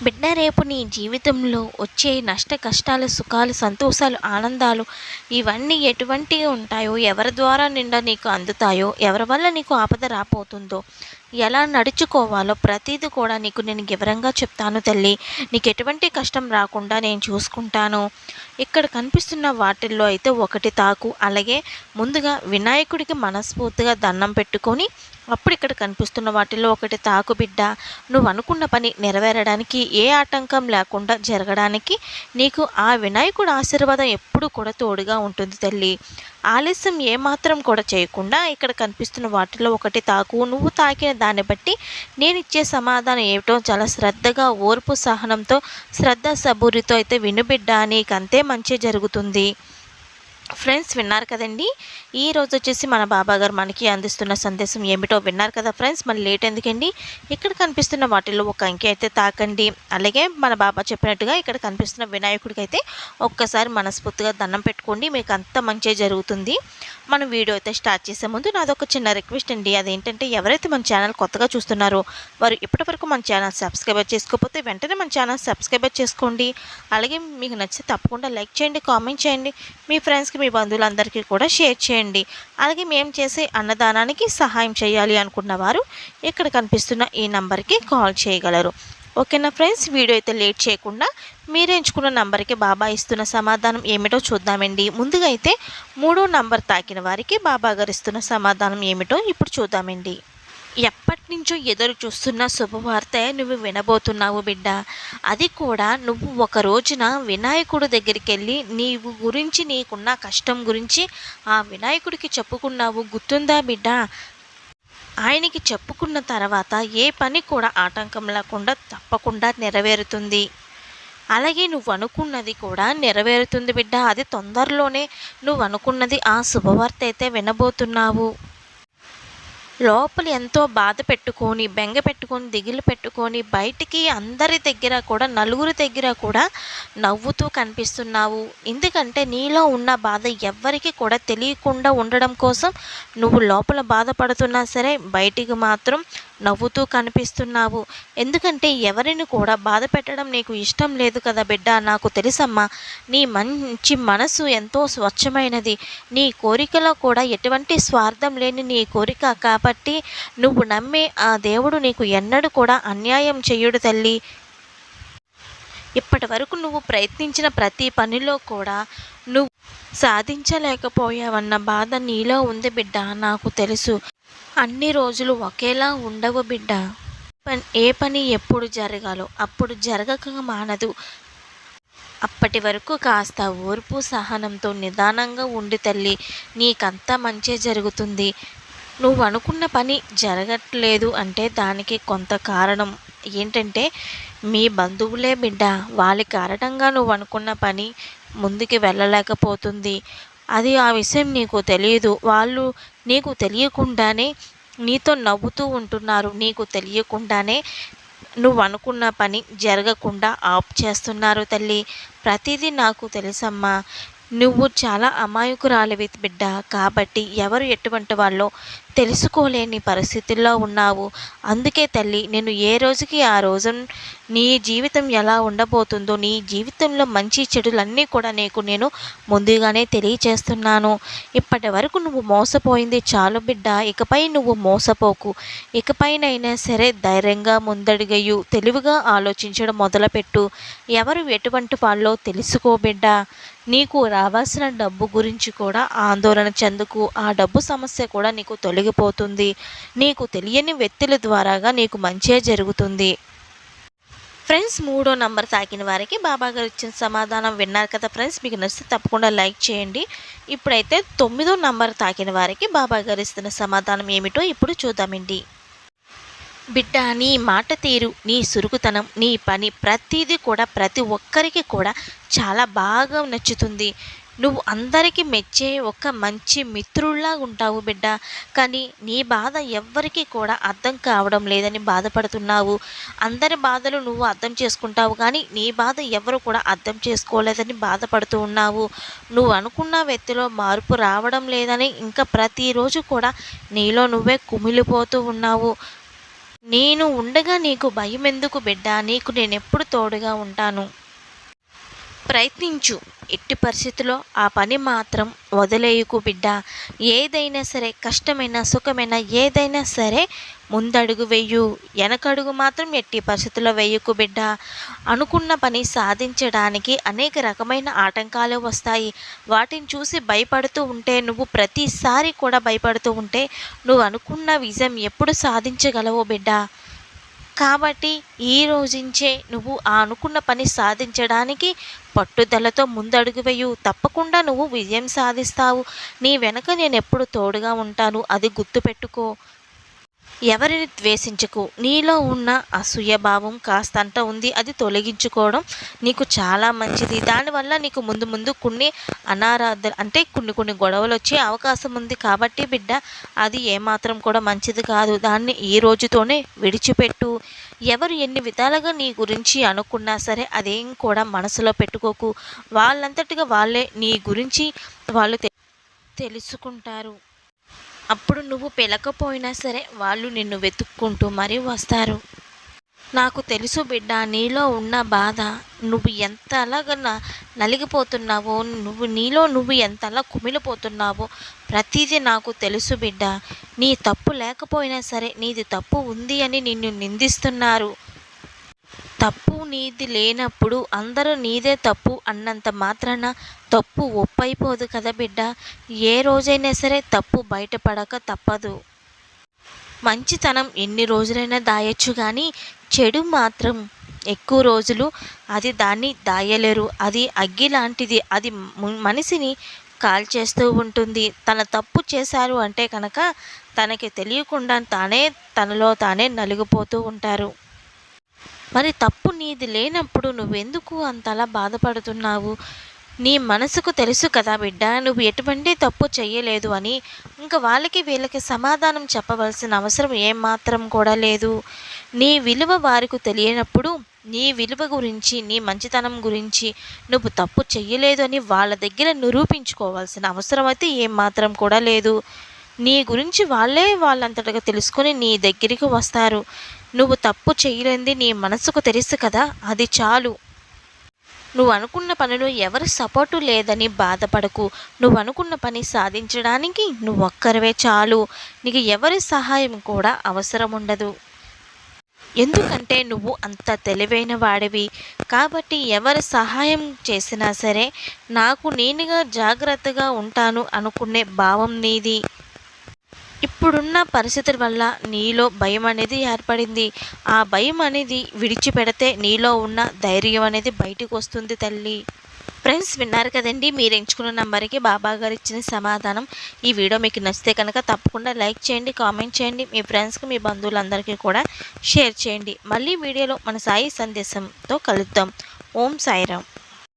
బిడ్డ రేపు నీ జీవితంలో వచ్చే నష్ట కష్టాలు సుఖాలు సంతోషాలు ఆనందాలు ఇవన్నీ ఎటువంటివి ఉంటాయో ఎవరి ద్వారా నిండా నీకు అందుతాయో ఎవరి వల్ల నీకు ఆపద రాపోతుందో ఎలా నడుచుకోవాలో ప్రతిదీ కూడా నీకు నేను వివరంగా చెప్తాను తల్లి. నీకు ఎటువంటి కష్టం రాకుండా నేను చూసుకుంటాను. ఇక్కడ కనిపిస్తున్న వాటిల్లో అయితే ఒకటి తాకు. అలాగే ముందుగా వినాయకుడికి మనస్ఫూర్తిగా దండం పెట్టుకొని అప్పుడు ఇక్కడ కనిపిస్తున్న వాటిల్లో ఒకటి తాకు బిడ్డ. నువ్వు అనుకున్న పని నెరవేరడానికి ఏ ఆటంకం లేకుండా జరగడానికి నీకు ఆ వినాయకుడు ఆశీర్వాదం ఎప్పుడు కూడా తోడుగా ఉంటుంది తల్లి. ఆలస్యం ఏమాత్రం కూడా చేయకుండా ఇక్కడ కనిపిస్తున్న వాటిలో ఒకటి తాకు. నువ్వు తాకిన దాన్ని బట్టి నేను ఇచ్చే సమాధానం ఏమిటో చాలా శ్రద్ధగా ఓర్పు సహనంతో శ్రద్ధ సబూరితో అయితే వినుబిడ్డ నీకంతే మంచి జరుగుతుంది. ఫ్రెండ్స్ విన్నారు కదండి. ఈ రోజు వచ్చేసి మన బాబా గారు మనకి అందిస్తున్న సందేశం ఏమిటో విన్నారు కదా ఫ్రెండ్స్. మరి లేట్ ఎందుకండి? ఇక్కడ కనిపిస్తున్న వాటిల్లో ఒక అంకె అయితే తాకండి. అలాగే మన బాబా చెప్పినట్టుగా ఇక్కడ కనిపిస్తున్న వినాయకుడికి అయితే ఒక్కసారి మనస్ఫూర్తిగా దండం పెట్టుకోండి. మీకు అంత మంచి జరుగుతుంది. మనం వీడియో అయితే స్టార్ట్ చేసే ముందు నాదొక చిన్న రిక్వెస్ట్ అండి. అదేంటంటే ఎవరైతే మన ఛానల్ కొత్తగా చూస్తున్నారో వారు ఇప్పటివరకు మన ఛానల్ సబ్స్క్రైబర్ చేసుకోకపోతే వెంటనే మన ఛానల్ సబ్స్క్రైబర్ చేసుకోండి. అలాగే మీకు నచ్చితే తప్పకుండా లైక్ చేయండి కామెంట్ చేయండి. మీ ఫ్రెండ్స్ ఫ్రెండ్స్కి మీ బంధువులందరికీ కూడా షేర్ చేయండి. అలాగే మేము చేసే అన్నదానానికి సహాయం చేయాలి అనుకున్న వారు ఇక్కడ కనిపిస్తున్న ఈ నంబర్కి కాల్ చేయగలరు. ఓకేనా ఫ్రెండ్స్? వీడియో అయితే లేట్ చేయకుండా మీరు ఎంచుకున్న నంబర్కి బాబా ఇస్తున్న సమాధానం ఏమిటో చూద్దామండి. ముందుగా అయితే మూడో నంబర్ తాకిన వారికి బాబా గారు ఇస్తున్న సమాధానం ఏమిటో ఇప్పుడు చూద్దామండి. ఎప్పటి నుంచో ఎదురు చూస్తున్న శుభవార్త నువ్వు వినబోతున్నావు బిడ్డ. అది కూడా నువ్వు ఒక రోజున వినాయకుడు దగ్గరికి వెళ్ళి నీవు గురించి నీకున్న కష్టం గురించి ఆ వినాయకుడికి చెప్పుకున్నావు. గుర్తుందా బిడ్డ? ఆయనకి చెప్పుకున్న తర్వాత ఏ పని కూడా ఆటంకం లేకుండా తప్పకుండా నెరవేరుతుంది. అలాగే నువ్వు అనుకున్నది కూడా నెరవేరుతుంది బిడ్డ. అది తొందరలోనే నువ్వు అనుకున్నది ఆ శుభవార్త అయితే వినబోతున్నావు. లోపల ఎంతో బాధ పెట్టుకొని బెంగ పెట్టుకొని దిగులు పెట్టుకొని బయటికి అందరి దగ్గర కూడా నలుగురి దగ్గర కూడా నవ్వుతూ కనిపిస్తున్నావు. ఎందుకంటే నీలో ఉన్న బాధ ఎవ్వరికి కూడా తెలియకుండా ఉండడం కోసం నువ్వు లోపల బాధపడుతున్నా సరే బయటికి మాత్రం నవ్వుతూ కనిపిస్తున్నావు. ఎందుకంటే ఎవరిని కూడా బాధ పెట్టడం నీకు ఇష్టం లేదు కదా బిడ్డ నాకు తెలుసమ్మా. నీ మంచి మనసు ఎంతో స్వచ్ఛమైనది. నీ కోరికలో కూడా ఎటువంటి స్వార్థం లేని నీ కోరిక కాబట్టి నువ్వు నమ్మే ఆ దేవుడు నీకు ఎన్నడూ కూడా అన్యాయం చేయుడు తల్లి. ఇప్పటి వరకు నువ్వు ప్రయత్నించిన ప్రతి పనిలో కూడా నువ్వు సాధించలేకపోయావన్న బాధ నీలో ఉంది బిడ్డ నాకు తెలుసు. అన్ని రోజులు ఒకేలా ఉండవు బిడ్డ. ఏ పని ఎప్పుడు జరగాలో అప్పుడు జరగక మానదు. అప్పటి వరకు కాస్త ఓర్పు సహనంతో నిదానంగా ఉండి తల్లి. నీకంతా మంచే జరుగుతుంది. నువ్వు అనుకున్న పని జరగట్లేదు అంటే దానికి కొంత కారణం ఏంటంటే మీ బంధువులే బిడ్డ. వాళ్ళ కారణంగా నువ్వు అనుకున్న పని ముందుకు వెళ్ళలేకపోతుంది. అది ఆ విషయం నీకు తెలియదు. వాళ్ళు నీకు తెలియకుండానే నీతో నవ్వుతూ ఉంటున్నారు. నీకు తెలియకుండానే నువ్వు అనుకున్న పని జరగకుండా ఆప్ చేస్తున్నారు తల్లి. ప్రతిదీ నాకు తెలుసమ్మా. నువ్వు చాలా అమాయకురాలివి బిడ్డ. కాబట్టి ఎవరు ఎటువంటి వాళ్ళో తెలుసుకోలేని పరిస్థితుల్లో ఉన్నావు. అందుకే తల్లి నేను ఏ రోజుకి ఆ రోజు నీ జీవితం ఎలా ఉండబోతుందో నీ జీవితంలో మంచి చెడులన్నీ కూడా నీకు నేను ముందుగానే తెలియచేస్తున్నాను. ఇప్పటి వరకు నువ్వు మోసపోయింది చాలు బిడ్డ ఇకపై నువ్వు మోసపోకు. ఇకపైనైనా సరే ధైర్యంగా ముందడిగయు తెలివిగా ఆలోచించడం మొదలుపెట్టు. ఎవరు ఎటువంటి వాళ్ళో తెలుసుకో బిడ్డ. నీకు రావాల్సిన డబ్బు గురించి కూడా ఆందోళన చెందుకు. ఆ డబ్బు సమస్య కూడా నీకు తొలగిపోతుంది నీకు తెలియని వ్యక్తుల ద్వారాగా నీకు మంచే జరుగుతుంది. ఫ్రెండ్స్ మూడో నంబర్ తాకిన వారికి బాబాగారు ఇచ్చిన సమాధానం విన్నారు కదా ఫ్రెండ్స్. మీకు నచ్చితే తప్పకుండా లైక్ చేయండి. ఇప్పుడైతే తొమ్మిదో నంబర్ తాకిన వారికి బాబా గారు ఇస్తున్న సమాధానం ఏమిటో ఇప్పుడు చూద్దామండి. బిడ్డ నీ మాట తీరు నీ సురుకుతనం నీ పని ప్రతిదీ కూడా ప్రతి ఒక్కరికి కూడా చాలా బాగా నచ్చుతుంది. నువ్వు అందరికీ మెచ్చే ఒక మంచి మిత్రుల్లా ఉంటావు బిడ్డ. కానీ నీ బాధ ఎవ్వరికీ కూడా అర్థం కావడం లేదని బాధపడుతున్నావు. అందరి బాధలు నువ్వు అర్థం చేసుకుంటావు కానీ నీ బాధ ఎవరు కూడా అర్థం చేసుకోలేదని బాధపడుతూ ఉన్నావు. నువ్వు అనుకున్న వ్యక్తిలో మార్పు రావడం లేదని ఇంకా ప్రతిరోజు కూడా నీలో నువ్వే కుమిలిపోతూ ఉన్నావు. నేను ఉండగా నీకు భయం ఎందుకు బిడ్డ? నీకు నేను ఎప్పుడు తోడుగా ఉంటాను? ప్రయత్నించు. ఎట్టి పరిస్థితిలో ఆ పని మాత్రం వదిలేయకు బిడ్డ. ఏదైనా సరే కష్టమైన సుఖమైన ఏదైనా సరే ముందడుగు వెయ్యు వెనకడుగు మాత్రం ఎట్టి పరిస్థితుల్లో వేయకు బిడ్డ. అనుకున్న పని సాధించడానికి అనేక రకమైన ఆటంకాలు వస్తాయి. వాటిని చూసి భయపడుతూ ఉంటే నువ్వు ప్రతిసారి కూడా భయపడుతూ ఉంటే నువ్వు అనుకున్న విజయం ఎప్పుడు సాధించగలవో బిడ్డ. కాబట్టి ఈ రోజుంచే నువ్వు ఆ అనుకున్న పని సాధించడానికి పట్టుదలతో ముందడుగు వేయు తప్పకుండా నువ్వు విజయం సాధిస్తావు. నీ వెనక నేను ఎప్పుడు తోడుగా ఉంటాను అది గుర్తుపెట్టుకో. ఎవరిని ద్వేషించకు. నీలో ఉన్న అసూయ భావం కాస్తంట ఉంది అది తొలగించుకోవడం నీకు చాలా మంచిది. దానివల్ల నీకు ముందు ముందు కొన్ని అనారాధ అంటే కొన్ని కొన్ని గొడవలు వచ్చే అవకాశం ఉంది కాబట్టి బిడ్డ అది ఏమాత్రం కూడా మంచిది కాదు. దాన్ని ఈ రోజుతోనే విడిచిపెట్టు. ఎవరు ఎన్ని విధాలుగా నీ గురించి అనుకున్నా సరే అదేం కూడా మనసులో పెట్టుకోకు. వాళ్ళంతటిగా వాళ్ళే నీ గురించి వాళ్ళు తె- తెలుసుకుంటారు. అప్పుడు నువ్వు పిలకపోయినా సరే వాళ్ళు నిన్ను వెతుక్కుంటూ మరీ వస్తారు. నాకు తెలుసు బిడ్డ నీలో ఉన్న బాధ. నువ్వు ఎంత అలాగన్నా నలిగిపోతున్నావో నువ్వు నీలో నువ్వు ఎంతలా కుమిలిపోతున్నావో ప్రతిదీ నాకు తెలుసు బిడ్డ. నీ తప్పు లేకపోయినా సరే నీది తప్పు ఉంది అని నిన్ను నిందిస్తున్నారు. తప్పు నీది లేనప్పుడు అందరూ నీదే తప్పు అన్నంత మాత్రాన తప్పు ఒప్పైపోదు కదా బిడ్డ. ఏ రోజైనా సరే తప్పు బయటపడక తప్పదు. మంచితనం ఎన్ని రోజులైనా దాయొచ్చు కానీ చెడు మాత్రం ఎక్కువ రోజులు అది దాన్ని దాయలేరు. అది అగ్గి లాంటిది. అది మనిషిని కాల్చేస్తూ ఉంటుంది. తన తప్పు చేశారు అంటే కనుక తనకి తెలియకుండా తానే తనలో తానే నలిగిపోతూ ఉంటారు. మరి తప్పు నీది లేనప్పుడు నువ్వెందుకు అంతలా బాధపడుతున్నావు? నీ మనసుకు తెలుసు కదా బిడ్డ నువ్వు ఎటువంటి తప్పు చేయలేదు అని. ఇంకా వాళ్ళకి వీళ్ళకి సమాధానం చెప్పవలసిన అవసరం ఏమాత్రం కూడా లేదు. నీ విలువ వారికి తెలియనప్పుడు నీ విలువ గురించి నీ మంచితనం గురించి నువ్వు తప్పు చెయ్యలేదు అని వాళ్ళ దగ్గర నిరూపించుకోవాల్సిన అవసరం అయితే ఏమాత్రం కూడా లేదు. నీ గురించి వాళ్ళే వాళ్ళంతటగా తెలుసుకొని నీ దగ్గరికి వస్తారు. నువ్వు తప్పు చేయలేంది నీ మనసుకు తెలుసు కదా అది చాలు. నువ్వు అనుకున్న పనిలో ఎవరి సపోర్టు లేదని బాధపడకు. నువ్వు అనుకున్న పని సాధించడానికి నువ్వు ఒక్కరివే చాలు. నీకు ఎవరి సహాయం కూడా అవసరం ఉండదు. ఎందుకంటే నువ్వు అంత తెలివైన వాడివి. కాబట్టి ఎవరి సహాయం చేసినా సరే నాకు నేనుగా జాగ్రత్తగా ఉంటాను అనుకునే భావం నీది. ఇప్పుడున్న పరిస్థితుల వల్ల నీలో భయం అనేది ఏర్పడింది. ఆ భయం అనేది విడిచిపెడితే నీలో ఉన్న ధైర్యం అనేది బయటకు వస్తుంది తల్లి. ఫ్రెండ్స్ విన్నారు కదండి మీరు ఎంచుకున్న నెంబర్కి బాబా గారు ఇచ్చిన సమాధానం. ఈ వీడియో మీకు నచ్చితే కనుక తప్పకుండా లైక్ చేయండి కామెంట్ చేయండి. మీ ఫ్రెండ్స్కి మీ బంధువులందరికీ కూడా షేర్ చేయండి. మళ్ళీ వీడియోలో మన సాయి సందేశంతో కలుద్దాం. ఓం సాయిరామ్.